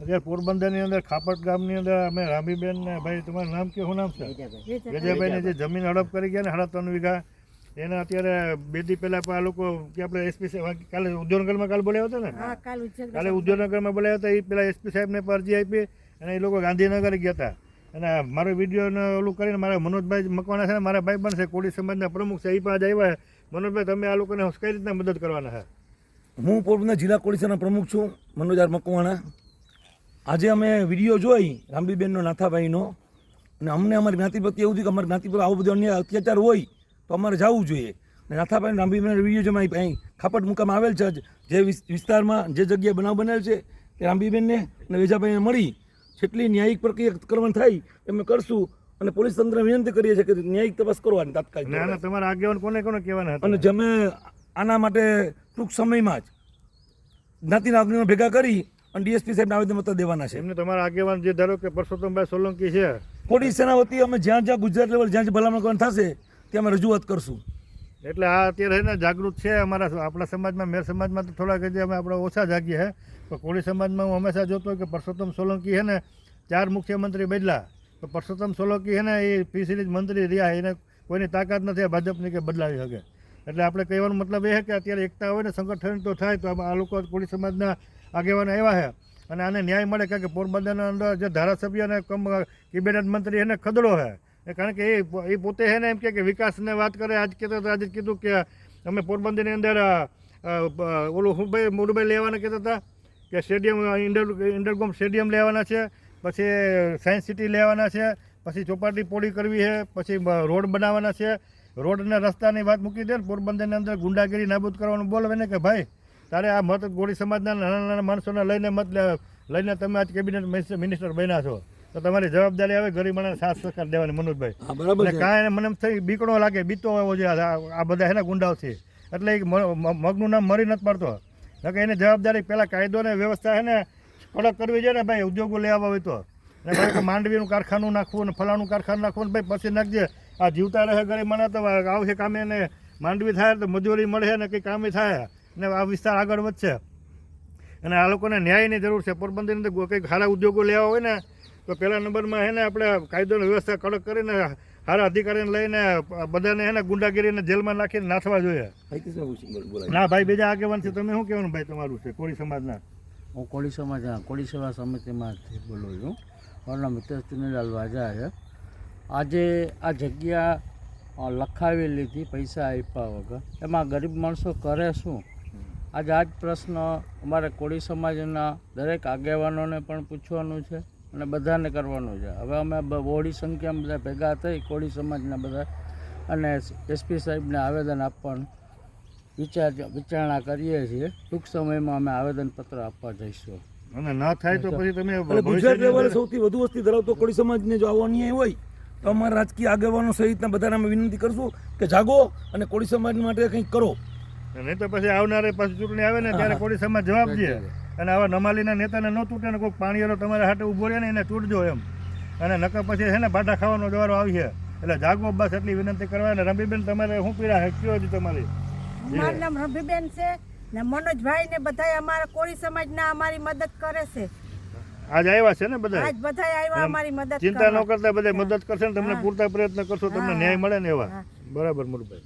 અત્યારે પોરબંદરની અંદર ખાપટ ગામની અંદર અમે રામીબેન ને ભાઈ તમારું નામ કે શું નામ છે? વિજયભાઈને જે જમીન હડપ કરી ગયા ને સાડા ત્રણ વીઘા એના અત્યારે બે દી પહેલા આ લોકો કે આપણે એસપી સાહેબ કાલે ઉદ્યોગનગરમાં કાલે બોલાવ્યા હતા ને? હા કાલ ઉદ્યોગનગરમાં બોલાવ્યા હતા એ પેલા એસપી સાહેબને અરજી આપી અને એ લોકો ગાંધીનગર ગયા હતા. અને મારો વિડીયોને ઓલું કરીને મારા મનોજભાઈ મકવાણા છે ને મારા ભાઈ બનશે કોળી સમાજના પ્રમુખ છે એ પણ આજે આવ્યા મનોજભાઈ તમે આ લોકોને કઈ રીતના મદદ કરવાના છે? હું પોરબંદર જિલ્લા કોળીસાના પ્રમુખ છું મનોજાર મકવાણા. આજે અમે વીડિયો જોઈ રામબીબેનનો નાથાભાઈનો. અને અમને અમારી જ્ઞાતિ પ્રત્યે એવું થયું કે અમારી જ્ઞાતિ પર આવું બધું અન્ય અત્યાચાર હોય તો અમારે જવું જોઈએ. અને નાથાભાઈ રામબીબેન વીડિયો જે મારી અહીં ખાપટ મુકામ આવેલ છે જે વિસ- વિસ્તારમાં જે જગ્યાએ બનાવ બનેલ છે તે રામબીબેનને અને વેજાભાઈને મળી. જેટલી ન્યાયિક પ્રક્રિયા કરવાની થાય અમે કરશું. અને પોલીસ તંત્ર વિનંતી કરીએ છીએ કે ન્યાયિક તપાસ કરવાની તાત્કાલિક. ના ના તમારા આગેવાન કોને કોને કહેવાના હતા? અને જમે આના માટે ટૂંક સમયમાં જ જ્ઞાતિના અગ્નિઓ ભેગા કરી અને ડીએસપી સાહેબને આવેદનપત્ર દેવાના છે. એમને તમારા આગેવાન જે ધારો કે પરસોત્તમભાઈ સોલંકી છે. કોડી સેનાવતી અમે જ્યાં જ્યાં ગુજરાત લેવલ જ્યાં ભલામણ કરવાની થશે ત્યાં અમે રજૂઆત કરશું. એટલે આ અત્યારે ને જાગૃત છે અમારા આપણા સમાજમાં મેર સમાજમાં તો થોડાક જે અમે આપણે ઓછા જાગીએ હે. પણ કોળી સમાજમાં હું હંમેશા જોતો કે પરસોત્તમ સોલંકી છે ને ચાર મુખ્યમંત્રી બદલા. તો પરસોત્તમ સોલંકી છે ને એ પી સિરીઝ મંત્રી રહ્યા એને કોઈની તાકાત નથી ભાજપની કે બદલાવી શકે. એટલે આપણે કહેવાનો મતલબ એ છે કે અત્યારે એકતા હોય ને સંગઠન તો થાય તો આ લોકો કોળી સમાજના આગેવાનો આવ્યા છે. અને આને ન્યાય મળે કારણ કે પોરબંદરના અંદર જે ધારાસભ્ય અને કેબિનેટ મંત્રી એને ખદડો છે. એ કારણ કે એ પોતે છે ને એમ કે વિકાસને વાત કરે. આજ કહેતા હતા આજે કીધું કે અમે પોરબંદરની અંદર ઓલું હું ભાઈ મોડુભાઈ લેવાના કહેતા હતા કે સ્ટેડિયમ, ઇન્ડર ઇન્ડરગોમ સ્ટેડિયમ લેવાના છે. પછી સાયન્સ સિટી લેવાના છે. પછી ચોપાટી પોળી કરવી છે. પછી રોડ બનાવવાના છે. રોડના રસ્તાની વાત મૂકી દે ને પોરબંદરની અંદર ગુંડાગીરી નાબૂદ કરવાનું બોલવે ને કે ભાઈ તારે આ મત ગોળી સમાજના નાના નાના માણસોને લઈને મત લઈને તમે આજ કેબિનેટ મિનિસ્ટર- મિનિસ્ટર બન્યા છો તો તમારી જવાબદારી આવે ગરીબ માણસને સાથ સહકાર દેવાની મનોજભાઈ. બરાબર કાંઈ મને એમ થઈ બીકણો લાગે બીતો હોવો જોઈએ આ બધા એના ગુંડાઓથી. એટલે મગનું નામ મરી નથી પડતો. કે એની જવાબદારી પહેલાં કાયદો ને વ્યવસ્થા છે ને કડક કરવી જોઈએ ને ભાઈ ઉદ્યોગો લઈ આવવા હોય તો. માંડવીનું કારખાનું નાખવું ને ફલાણું કારખાનું નાખવું ને ભાઈ પછી નાખજે. આ જીવતા રહે ગરીબ મને તો આવશે કામે ને માંડવી થાય તો મજૂરી મળે ને કંઈ કામે થાય. ને આ વિસ્તાર આગળ વધશે. અને આ લોકોને ન્યાયની જરૂર છે. પોરબંદરની અંદર કંઈક સારા ઉદ્યોગો લેવા હોય ને તો પહેલા નંબરમાં હે ને આપણે કાયદોની વ્યવસ્થા કડક કરીને સારા અધિકારીને લઈને બધાને હે ને ગુંડાગીરીને જેલમાં નાખીને નાથવા જોઈએ. ના ભાઈ બીજા આગેવાન છે. તમે શું કહેવાનું ભાઈ તમારું છે? કોળી સમાજના? હું કોળી સમાજ કોળી સેવા સમિતિમાંથી બોલું છું. મારું નામ મિત્ર ચુનીલાલ વાજા છે. આજે આ જગ્યા લખાવી લીધી પૈસા આપ્યા વગર. એમાં ગરીબ માણસો કરે શું? આજે આ જ પ્રશ્ન અમારે કોળી સમાજના દરેક આગેવાનોને પણ પૂછવાનું છે અને બધાને કરવાનું છે. હવે અમે બહોળી સંખ્યામાં બધા ભેગા થઈ કોળી સમાજના બધા અને એસપી સાહેબને આવેદન આપવાનું વિચાર વિચારણા કરીએ છીએ. ટૂંક સમયમાં અમે આવેદનપત્ર આપવા જઈશું. અને ન થાય તો પછી તમે ગુજરાત લેવલે સૌથી વધુ વસ્તી ધરાવતો કોળી સમાજને જો આવો અન્યાય હોય તો અમારા રાજકીય આગેવાનો સહિતના બધાને અમે વિનંતી કરશું કે જાગો અને કોળી સમાજ માટે કંઈક કરો. નહીં તો પછી આવનારે પાછી ચૂંટણી આવે ને ત્યારે કોળી સમાજ જવાબ દે. અને આવા નમાલીના નેતાને ન તૂટે ને કોઈ પાણીવાળો તમારા હાટે ઊભો રહે ને એને તૂટજો એમ. અને નકર પછી છે ને બાટા ખાવાનો જવારો આવશે એટલે જાગો બસ એટલી વિનંતી કરવા ને રમીબેન તમારે શું પીડા હે કયો હજી તમારી? મારું નામ રમીબેન છે ને મનોજભાઈ ને બધા અમારા કોળી સમાજના અમારી મદદ કરે છે. આજ આવ્યા છે ને બધા આજ બધા આવ્યા અમારી મદદ ચિંતા ન કરતા બધા મદદ કરશે ને તમને પૂરતા પ્રયત્ન કરશો તમને ન્યાય મળે ને એવા. બરાબર મુરભાઈ